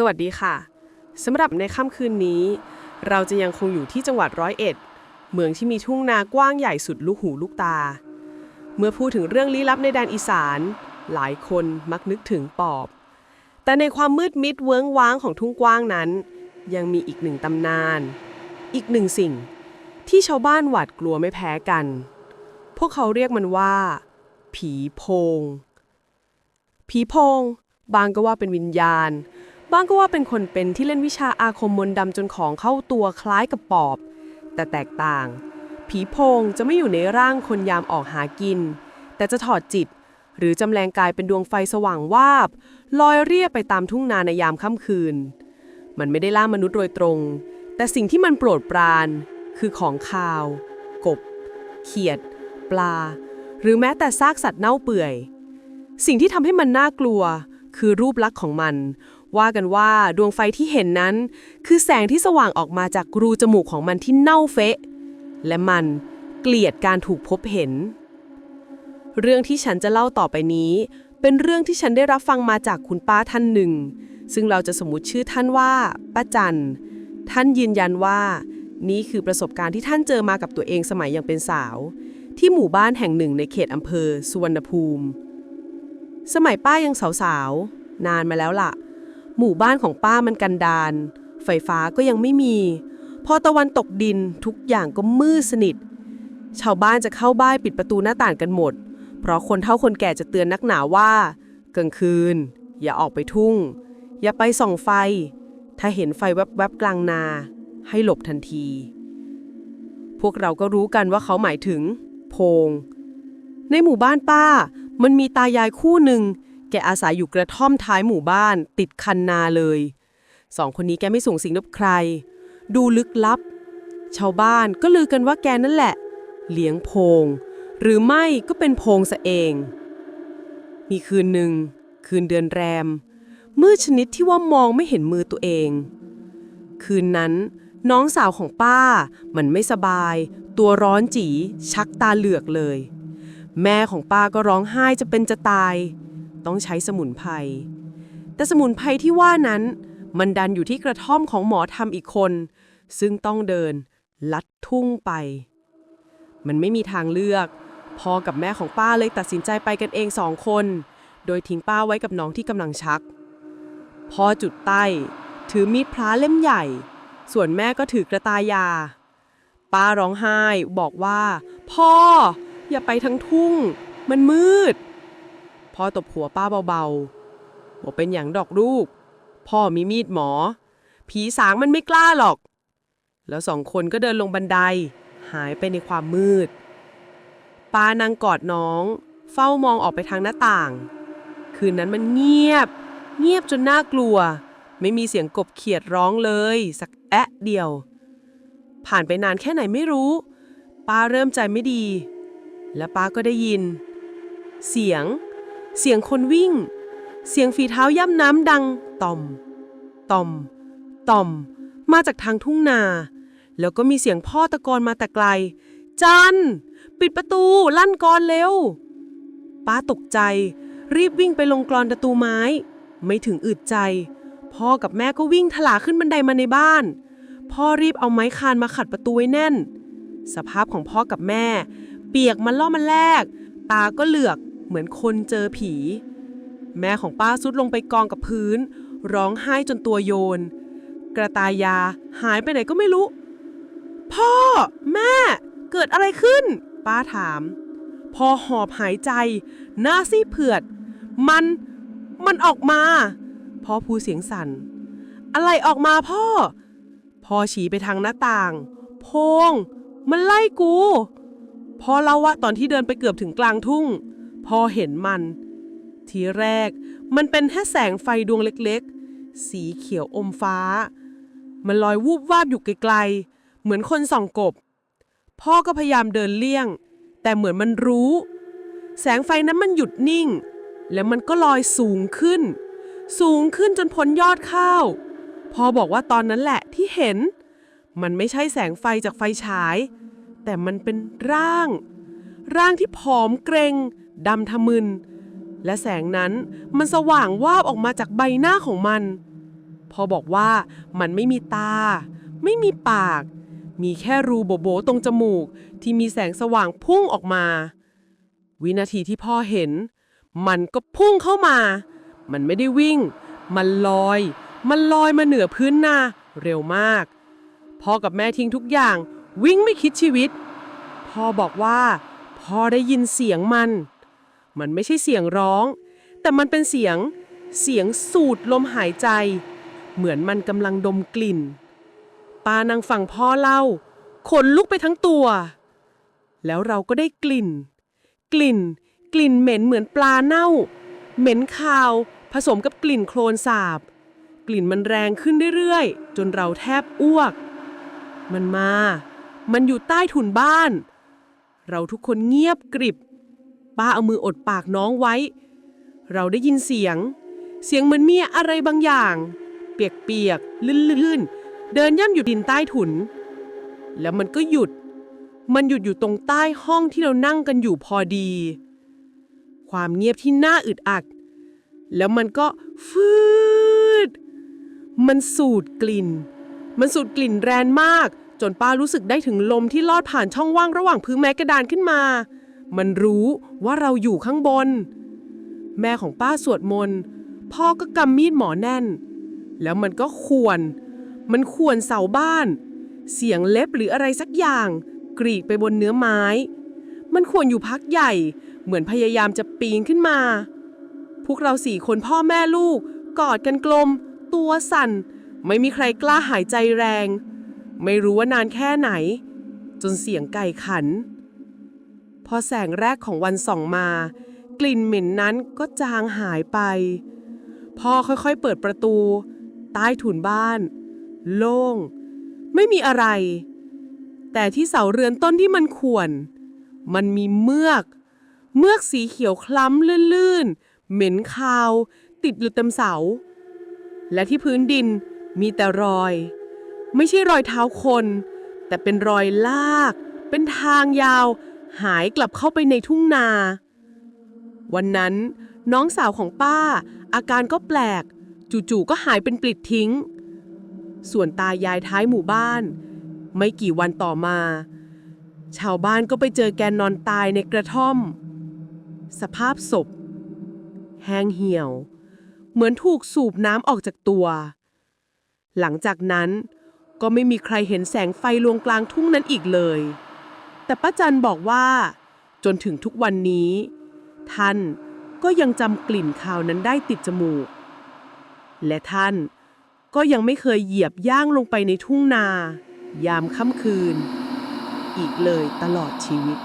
สวัสดีค่ะ สำหรับในค่ำคืนนี้ เราจะยังคงอยู่ที่จังหวัดร้อยเอ็ด เมืองที่มีทุ่งนากว้างใหญ่สุดลูกหูลูกตา เมื่อพูดถึงเรื่องลี้ลับในแดนอีสาน หลายคนมักนึกถึงปอบ แต่ในความมืดมิดเวิ้งว้างของทุ่งกว้างนั้น ยังมีอีกหนึ่งตำนาน อีกหนึ่งสิ่ง ที่ชาวบ้านหวาดกลัวไม่แพ้กัน พวกเขาเรียกมันว่า ผีโพง ผีโพง บางก็ว่าเป็นวิญญาณ บางก็ว่าเป็นคนเป็นที่เล่นวิชาอาคมมนต์ดำจนของเข้าตัวคล้ายกับปอบ แต่แตกต่าง ผีโพงจะไม่อยู่ในร่างคนยามออกหากิน แต่จะถอดจิต หรือจำแรงกายเป็นดวงไฟสว่างวาบ ลอยเรียบไปตามทุ่งนาในยามค่ำคืน มันไม่ได้ล่ามนุษย์โดยตรง แต่สิ่งที่มันโปรดปราน คือของคาว กบ เขียด ปลา หรือแม้แต่ซากสัตว์เน่าเปื่อย สิ่งที่ทำให้มันน่ากลัว คือรูปลักษณ์ของมัน ว่ากันว่าดวงไฟที่เห็นนั้น คือแสงที่สว่างออกมาจากรูจมูกของมันที่เน่าเฟะ และมันเกลียดการถูกพบเห็น เรื่องที่ฉันจะเล่าต่อไปนี้ เป็นเรื่องที่ฉันได้รับฟังมาจากคุณป้าท่านหนึ่ง ซึ่งเราจะสมมติชื่อท่านว่าป้าจันท่านยืนยันว่า นี่คือประสบการณ์ที่ท่านเจอมากับตัวเองสมัยยังเป็นสาว ที่หมู่บ้านแห่งหนึ่งในเขตอำเภอสุวรรณภูมิ สมัยป้ายังสาวๆนานมาแล้วล่ะ หมู่บ้านของป้ามันกันดานไฟฟ้าก็ยังไม่มี พอตะวันตกดินทุกอย่างก็มืดสนิท ชาวบ้านจะเข้าบ้านปิดประตูหน้าต่างกันหมด เพราะคนเฒ่าคนแก่จะเตือนนักหนาว่า กลางคืน อย่าออกไปทุ่ง อย่าไปส่องไฟ ถ้าเห็นไฟแวบๆกลางนา ให้หลบทันที พวกเราก็รู้กันว่าเขาหมายถึง โพง ในหมู่บ้านป้า มันมีตายายคู่หนึ่ง แกอาศัยอยู่กระท่อมท้ายหมู่บ้าน ติดคันนาเลยสองคนนี้แกไม่สูงสิงกับใคร ดูลึกลับ ชาวบ้านก็ลือกันว่าแกนั่นแหละ เลี้ยงโพง หรือไม่ก็เป็นโพงซะเอง มีคืนหนึ่ง คืนเดือนแรม มืดชนิดที่ว่ามองไม่เห็นมือตัวเอง คืนนั้นน้องสาวของป้า มันไม่สบาย ตัวร้อนจี ชักตาเหลือกเลย แม่ของป้าก็ร้องไห้จะเป็นจะตาย ต้องใช้สมุนไพร แต่สมุนไพรที่ว่านั้น มันดันอยู่ที่กระท่อมของหมอทำอีกคน ซึ่งต้องเดิน ลัดทุ่งไป มันไม่มีทางเลือก พ่อกับแม่ของป้าเลยตัดสินใจไปกันเองสองคน โดยทิ้งป้าไว้กับน้องที่กำลังชัก พ่อจุดใต้ ถือมีดพระเล่มใหญ่ ส่วนแม่ก็ถือกระตายา ป้าร้องไห้บอกว่า พ่อ อย่าไปทั้งทุ่ง มันมืด พ่อตบหัวป้าเบาๆบอกเป็นอย่างดอกลูก พ่อมีมีดหมอ ผีสางมันไม่กล้าหรอก แล้วสองคนก็เดินลงบันได หายไปในความมืดป้านั่งกอดน้อง เฝ้ามองออกไปทางหน้าต่าง คืนนั้นมันเงียบ เงียบจนน่ากลัว ไม่มีเสียงกบเขียดร้องเลย สักแอะเดียว ผ่านไปนานแค่ไหนไม่รู้ ป้าเริ่มใจไม่ดี และป้าก็ได้ยิน เสียง เสียงคนวิ่ง เสียงฝีเท้าย่ำน้ำดัง ต่อม ต่อม ต่อม มาจากทางทุ่งนา แล้วก็มีเสียงพ่อตะโกนมาแต่ไกล จัน ปิดประตู ลั่นกรอนเร็ว ป้าตกใจ รีบวิ่งไปลงกรอนประตูไม้ ไม่ถึงอึดใจ พ่อกับแม่ก็วิ่งถลาขึ้นบันไดมาในบ้าน พ่อรีบเอาไม้คานมาขัดประตูไว้แน่น สภาพของพ่อกับแม่ เปียกมันล่อมันแรกตาก็เหลือก เหมือนคนเจอผี แม่ของป้าซุดลงไปกองกับพื้น ร้องไห้จนตัวโยน กระตายยาหายไปไหนก็ไม่รู้ พ่อ แม่ เกิดอะไรขึ้น ป้าถามพ่อหอบหายใจ หน้าซีเผือด มัน มันออกมาพ่อพูดเสียงสั่น อะไรออกมาพ่อ พ่อชี้ไปทางหน้าต่างโพง มันไล่กู พ่อเล่าว่าตอนที่เดินไปเกือบถึงกลางทุ่ง พอเห็นมัน ทีแรกมันเป็นแค่แสงไฟดวงเล็กๆ สีเขียวอมฟ้า มันลอยวูบวาบอยู่ไกลๆ เหมือนคนส่องกบ พ่อก็พยายามเดินเลี่ยง แต่เหมือนมันรู้ แสงไฟนั้นมันหยุดนิ่ง แล้วมันก็ลอยสูงขึ้น สูงขึ้นจนพ้นยอดข้าวพ่อบอกว่าตอนนั้นแหละที่เห็น มันไม่ใช่แสงไฟจากไฟฉาย แต่มันเป็นร่าง ร่างที่ผอมเกรง ดำทะมึน และแสงนั้นมันสว่างวาบออกมาจากใบหน้าของมันพ่อบอกว่ามันไม่มีตา ไม่มีปาก มีแค่รูโบโบตรงจมูกที่มีแสงสว่างพุ่งออกมา วินาทีที่พ่อเห็น มันก็พุ่งเข้ามา มันไม่ได้วิ่ง มันลอย มันลอยมาเหนือพื้นนาเร็วมาก พ่อกับแม่ทิ้งทุกอย่าง วิ่งไม่คิดชีวิต พ่อบอกว่าพ่อได้ยินเสียงมัน มันไม่ใช่เสียงร้อง แต่มันเป็นเสียง เสียงสูดลมหายใจ เหมือนมันกำลังดมกลิ่นปานังฟังพ่อเล่า ขนลุกไปทั้งตัว แล้วเราก็ได้กลิ่น กลิ่น กลิ่นเหม็นเหมือนปลาเน่า เหม็นคาว ผสมกับกลิ่นโคลนสาบ กลิ่นมันแรงขึ้นเรื่อยๆ จนเราแทบอ้วก มันมา มันอยู่ใต้ถุนบ้าน เราทุกคนเงียบกริบ ป้าเอามืออดปากน้องไว้ เราได้ยินเสียง เสียงเหมือนมีอะไรบางอย่าง เปียกๆลื่นๆ เดินย่ำอยู่ดินใต้ถุน แล้วมันก็หยุด มันหยุดอยู่ตรงใต้ห้องที่เรานั่งกันอยู่พอดี ความเงียบที่น่าอึดอัด แล้วมันก็ฟืด มันสูดกลิ่น มันสูดกลิ่นแรงมากจนป้ารู้สึกได้ถึงลมที่ลอดผ่านช่องว่างระหว่างพื้นไม้กระดานขึ้นมา มันรู้ว่าเราอยู่ข้างบน แม่ของป้าสวดมนต์ พ่อก็กำมีดหมอแน่น แล้วมันก็ขวน มันขวนเสาบ้าน เสียงเล็บหรืออะไรสักอย่าง กรีดไปบนเนื้อไม้ มันขวนอยู่พักใหญ่ เหมือนพยายามจะปีนขึ้นมา พวกเราสี่คนพ่อแม่ลูก กอดกันกลม ตัวสั่น ไม่มีใครกล้าหายใจแรง ไม่รู้ว่านานแค่ไหน จนเสียงไก่ขัน พอแสงแรกของวันส่องมา กลิ่นเหม็นนั้นก็จางหายไป พ่อค่อยๆเปิดประตู ใต้ถุนบ้าน โล่ง ไม่มีอะไร แต่ที่เสาเรือนต้นที่มันข่วน มันมีเมือก เมือกสีเขียวคล้ำลื่นๆ เหม็นคาว ติดอยู่เต็มเสา และที่พื้นดินมีแต่รอย ไม่ใช่รอยเท้าคน แต่เป็นรอยลาก เป็นทางยาว หายกลับเข้าไปในทุ่งนา วันนั้นน้องสาวของป้า อาการก็แปลก จู่ๆก็หายเป็นปลิดทิ้ง ส่วนตายายท้ายหมู่บ้าน ไม่กี่วันต่อมา ชาวบ้านก็ไปเจอแกนอนตายในกระท่อม สภาพศพ แห้งเหี่ยว เหมือนถูกสูบน้ำออกจากตัว หลังจากนั้นก็ไม่มีใครเห็นแสงไฟลวงกลางทุ่งนั้นอีกเลย แต่ป้าจันบอกว่า จนถึงทุกวันนี้ ท่านก็ยังจำกลิ่นคาวนั้นได้ติดจมูก และท่านก็ยังไม่เคยเหยียบย่างลงไปในทุ่งนา ยามค่ำคืน อีกเลยตลอดชีวิต